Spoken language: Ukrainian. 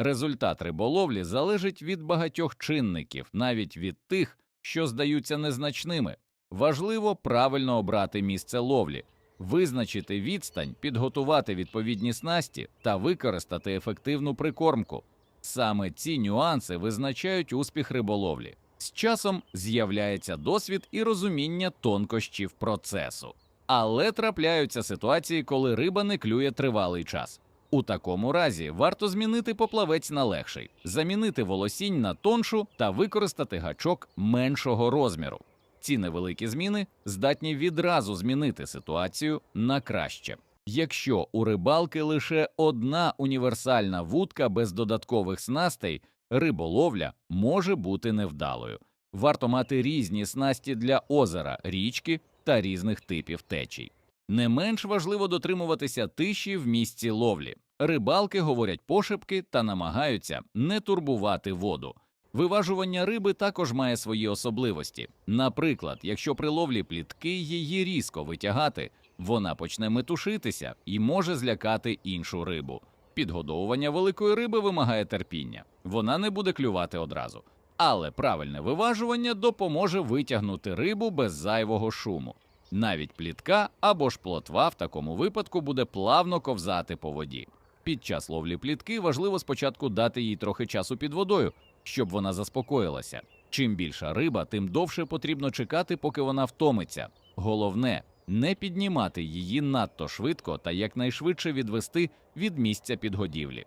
Результат риболовлі залежить від багатьох чинників, навіть від тих, що здаються незначними. Важливо правильно обрати місце ловлі, визначити відстань, підготувати відповідні снасті та використати ефективну прикормку. Саме ці нюанси визначають успіх риболовлі. З часом з'являється досвід і розуміння тонкощів процесу. Але трапляються ситуації, коли риба не клює тривалий час. У такому разі варто змінити поплавець на легший, замінити волосінь на тоншу та використати гачок меншого розміру. Ці невеликі зміни здатні відразу змінити ситуацію на краще. Якщо у рибалки лише одна універсальна вудка без додаткових снастей, риболовля може бути невдалою. Варто мати різні снасті для озера, річки та різних типів течій. Не менш важливо дотримуватися тиші в місці ловлі. Рибалки говорять пошепки та намагаються не турбувати воду. Виважування риби також має свої особливості. Наприклад, якщо при ловлі плітки її різко витягати, вона почне метушитися і може злякати іншу рибу. Підгодовування великої риби вимагає терпіння, вона не буде клювати одразу. Але правильне виважування допоможе витягнути рибу без зайвого шуму. Навіть плітка або ж плотва в такому випадку буде плавно ковзати по воді. Під час ловлі плітки важливо спочатку дати їй трохи часу під водою, щоб вона заспокоїлася. Чим більша риба, тим довше потрібно чекати, поки вона втомиться. Головне не піднімати її надто швидко та якнайшвидше відвести від місця підгодівлі.